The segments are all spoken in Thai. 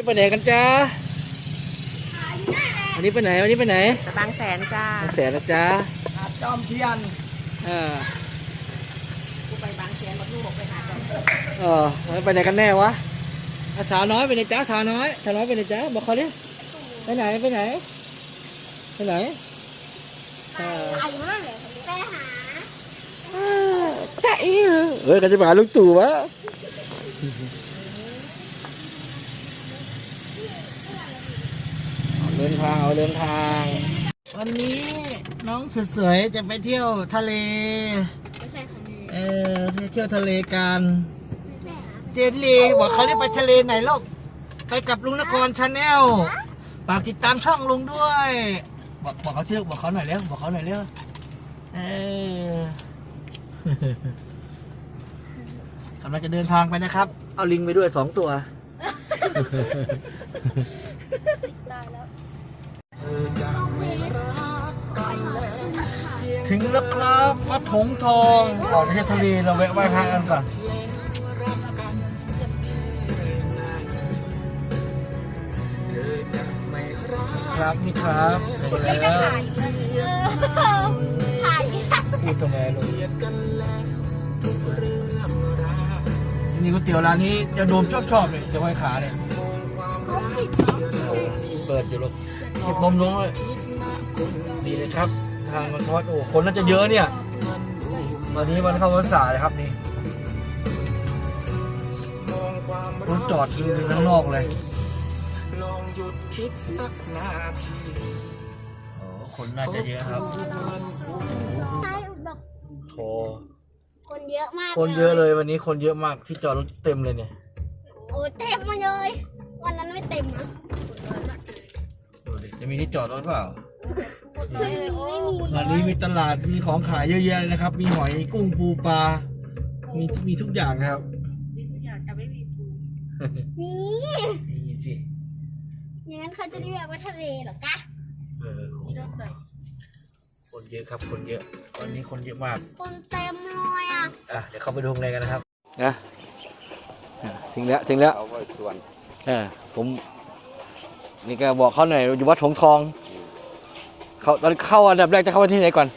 จะไปไหนกันจ้าวันนี้ไปไหนวันนี้ไปไหนจะบางแสนจ้าบางแสนนะจ้าจอมเทียนเออกูไปบางแสนมาลูกไปหาจอมเออแล้วไปไหนกันแน่วะอะสาวน้อยไปไหนจ้าสาวน้อยสาวน้อยไปไหนจ้าบอกเขาดิไปไหนไปไหนไปไหนเออไอ้มากเลยไปหาจ้าอีเฮ้ยกันจะมาหาลุงตู่วะ เอาเดินทางเอาเดินทาง วันนี้น้องสุดสวยจะไปเที่ยวทะเล ไม่ใช่คนนี้เออไปเที่ยวทะเลกัน เจนลีบอกเขาได้ไปทะเลไหนลูกไปกับลุงนครชาแนลฝากติดตามช่องลุงด้วย บอกบอกเขาชื่อบอกเขาหน่อยเร็วบอกเขาหน่อยเร็วเออกำลังจะเดินทางไปนะครับ เอาลิงไปด้วยสองตัว ตายแล้ว ถึงแล้วครับวัดถงทองก่อนที่จะทะเลเราแวะไหว้พระกันก่อนครับนี่ครับถึงไม่แล้จะวถ่ายเออถ่ายพูดทำไมลูกนี่ก๋วยเตี๋ยวร้านนี้จะโดมชอบชอบๆเลยจะไว้ขาเนี่ยเขาผิดเปิดอยู่ลูกเก็บนมน้องเลย ดีเลยครับ ทางมันทอดโอ้คนน่าจะเยอะเนี่ยวันนี้วันเข้าพรรษาเลยครับนี่รถจอดอยู่ข้างนอกเลยลองหยุดคิดสักนาทีโอ้คนน่าจะเยอะครับใช่แบบโอ้คนเยอะมากคนเยอะเลยวันนี้คนเยอะมากที่จอดรถเต็มเลยเนี่ยโอ้เต็มมาเลยวันนั้นไม่เต็มนะดูดิจะมีที่จอดรถเปล่า ไม่มีไม่มีวันนี้มีตลาดมีของขายเยอะแยะเลยนะครับ มีหอยกุ้งปูปลา มีมีทุกอย่างครับอยากจะไม่มีปูนี่นี่สิอย่างนั้นเขาจะเรียกว่าทะเลเหรอกะเออที่รถไปคนเยอะครับคนเยอะวันนี้คนเยอะมาก คนเต็มเลยอะอะเดี๋ยวเข้าไปดูข้างในกันนะครับนะอะถึงแล้วถึงแล้วเอาไว้ส่วนเออผม นี่ก็บอกเขาหน่อยอยู่วัดหงทอง เขาตอนเข้าอันดับแรกจะเข้าไปที่ไหนก่อน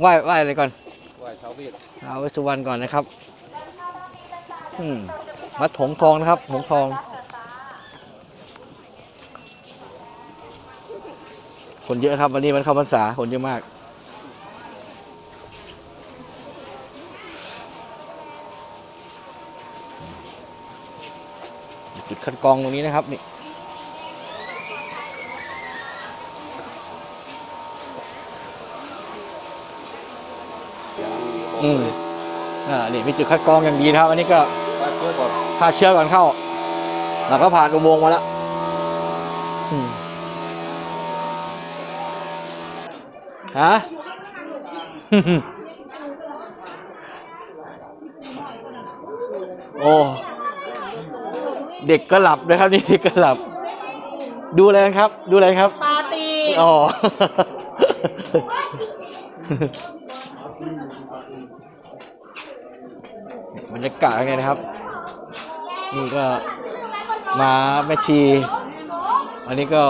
ไหว้ไหว้อะไรก่อนไว้เท้าเวทเอาไว้สุวรรณก่อนนะครับ อืมวัดหงทองนะครับหงทอง คนเยอะครับวันนี้มันเข้าพรรษาคนเยอะมาก จุดคัดกรองตรงนี้นะครับนี่ อืมอ่านี่มีจุดคัดกรองอย่างดีนะครับ อันนี้ก็ไว้เพื่อก่อนพาเชื้อก่อนเข้า แล้วก็ผ่านอุโมงค์มาแล้วอืมฮะ โอ้ เด็กก็หลับนะครับนี่เด็กก็หลับ ดูอะไรกันครับ ดูอะไรกันครับ ปาร์ตี้อ๋อ รรยากาศเป็นไงนะครับ นี่ก็มาแม่ชีอันนี้ก็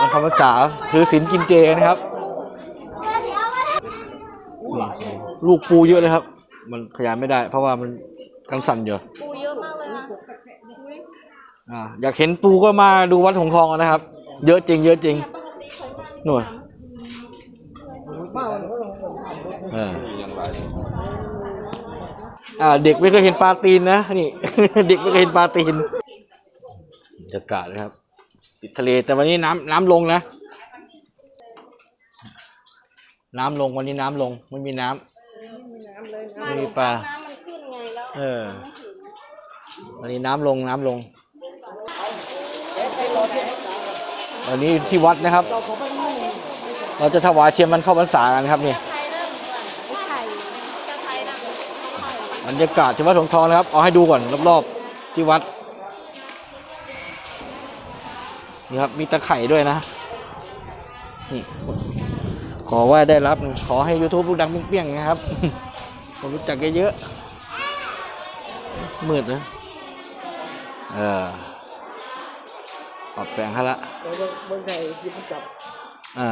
มันคำภาษาถือศีลกินเจนะครับนี่ลูกปูเยอะเลยครับ มันขยายไม่ได้ เพราะว่ามันกังสั่นอยู่ปูเยอะมากเลยนะอ่าอยากเห็นปูก็มาดูวัดหงส์ทองกันนะครับ เยอะจริง เยอะจริงหน่วยเออยังไร อ่าเด็กไม่เคยเห็นปลาตีนนะนี่ เด็กไม่เคยเห็นปลาตีนบรรยากาศนะครับติดทะเลแต่วันนี้น้ำน้ำลงนะ น้ำลงวันนี้น้ำลงไม่มีน้ำ ไม่มีปลา น้ำมันขึ้นไงแล้วเออ วันนี้น้ำลงน้ำลง วันนี้ที่วัดนะครับ เราจะถวายเทียมมันเข้าพรรษากันครับนี่ บรรยากาศที่วัดหงทองนะครับ เอาให้ดูก่อนรอบๆที่วัดนี่ครับมีตะไคร่ด้วยนะ นี่ ขอว่าได้รับขอให้ YouTube ลูกดังเปี้ยงๆนะครับ ผมรู้จักเยอะๆมืดนะเออปรับแสงให้ละแล้วเบิ่งเบิ่งไข่ยิบมันจับอ่า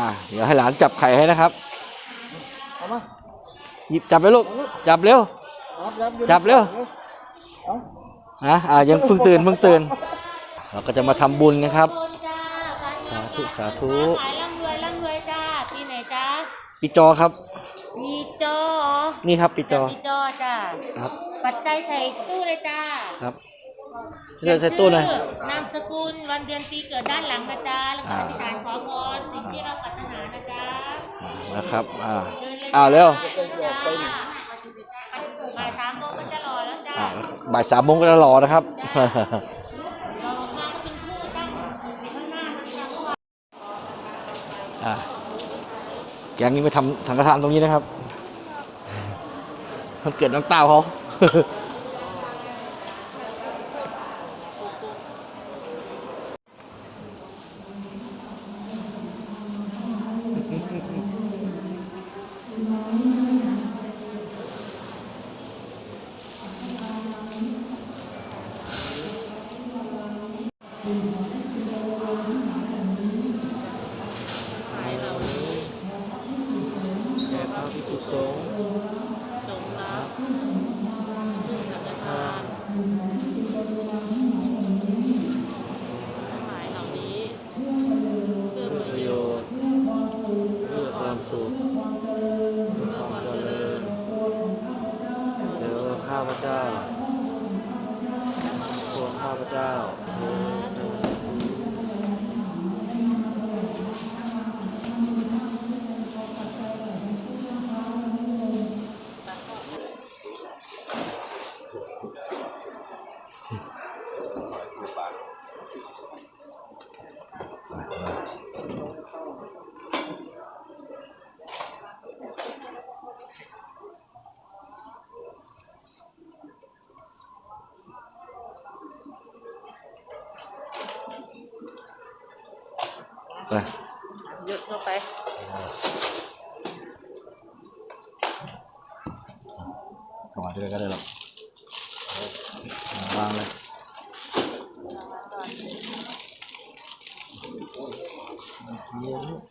อ่าเดี๋ยวให้หลานจับไข่ให้นะครับ เอามาหยิบจับไปลูก จับเร็วรับรับอยู่จับเร็ว เอานะอ่ายังเพิ่งตื่นเพิ่งตื่น เราก็จะมาทำบุญนะครับสาธุสาธุ ขายร่ำรวยร่ำรวยจ้าปีไหนจ้าปีจอครับ ปีจอนี่ครับปีจอปีจอจ้าครับ ปัจจัยใส่ตู้เลยจ้า ครับ เดี๋ยวใส่ตู้หน่อย ชื่อนามสกุลวันเดือนปีเกิดด้านหลังนะจ๊ะแล้วก็อ่า อธิษฐานขอพรสิ่งที่เราปรารถนานะจ๊ะนะครับ อ่าเดินเลยอ้าวเร็วจ้าบ่ายสามโมงก็จะรอแล้วจ้าอ่าบ่ายสามโมงก็จะรอนะครับ เรามาเป็นคู่ตั้งข้างหน้านะคะอ่าแกงนี้ไปทำถังกระทานตรงนี้นะครับมันเกิดน้องเต้าเขา ไปหยุดเข้าไปถวา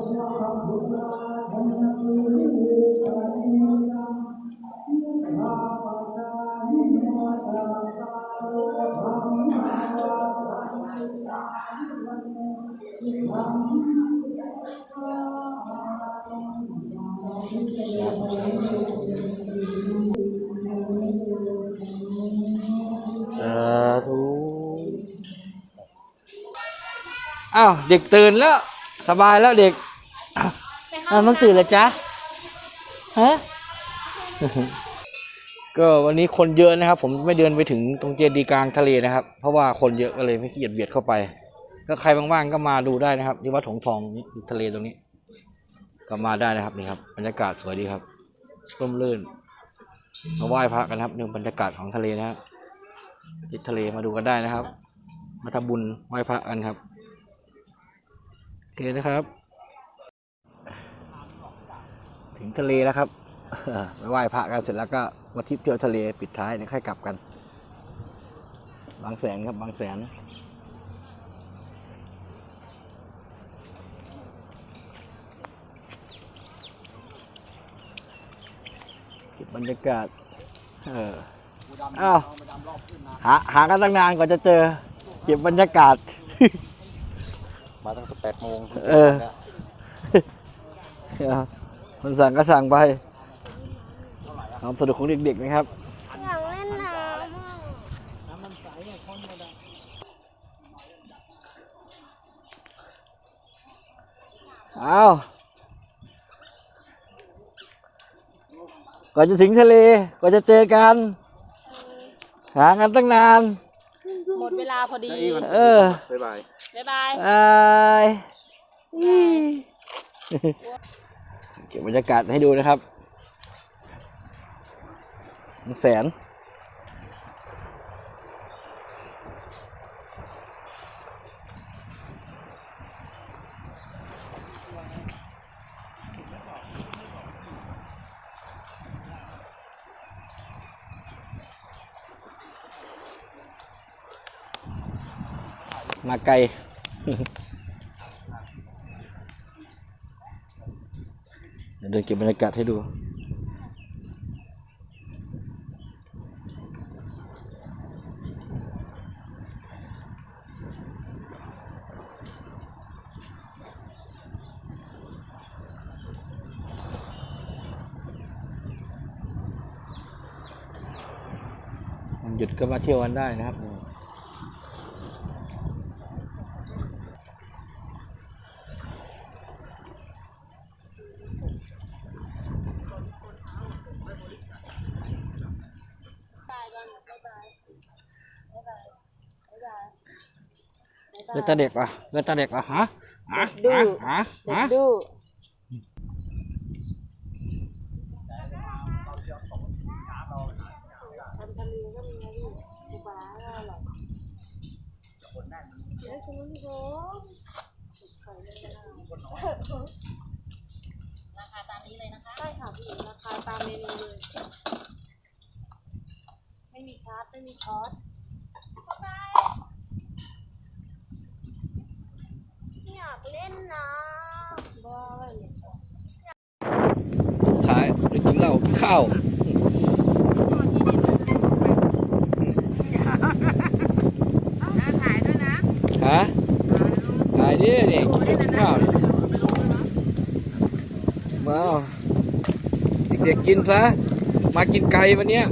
อกวางเลยสาธุอ้าวเด็กตื่นแล้ว สบายแล้วเด็กอ้าว อ้าวต้องตื่นแล้วจ๊ะฮะ ก็วันนี้คนเยอะนะครับ ผมไม่เดินไปถึงตรงเจดีย์กลางทะเลนะครับ เพราะว่าคนเยอะก็เลยไม่ขี้เกียจเบียดเข้าไป ก็ใครว่างๆก็มาดูได้นะครับ ที่วัดถงทองนี่ทะเลตรงนี้ ก็มาได้นะครับนี่ครับบรรยากาศสวยดีครับร่มรื่นมาไหว้พระกันครับในบรรยากาศของทะเลนะครับที่ทะเลมาดูกันได้นะครับ มาทำบุญไหว้พระกันครับโอเคนะครับ ถึงทะเลแล้วครับไปไหว้พระกันเสร็จแล้วก็มาทริปเที่ยวทะเลปิดท้ายเดี๋ยวค่อยกลับกัน บางแสนครับบางแสนเก็บบรรยากาศ เอออ้าวหาหากันตั้งนานกว่าจะเจอ เก็บบรรยากาศ มาตั้งแต่แปดโมง เออ มันสั่งก็สั่งไปความสนุกของเด็กๆนะครับอยากเล่นน้ำอะเอาก่อนจะถึงทะเลก่อนจะเจอกัน หากันตั้งนาน หมดเวลาพอดี เออ บ๊ายบาย บ๊ายบาย บายอี้ เก็บบรรยากาศให้ดูนะครับแสนมาไกล เดี๋ยวเดินเก็บบรรยากาศให้ดูมันหยุดก็มาเที่ยวกันได้นะครับ ตาเด็กวะเงินตาเด็กวะฮะฮะดูฮะฮะดูราคาตามนี้เลยนะคะใช่ค่ะพี่ราคาตามเมนูเลย ไม่มีชาร์จไม่มีคอร์สอยาก นน้บ้าเลยท้ายไปกินเหล้ากินข้าวฮะถ่ายดิเนี่กินกินข้าวมาเด็กๆกินซะ มากินไก่วันเนี้ย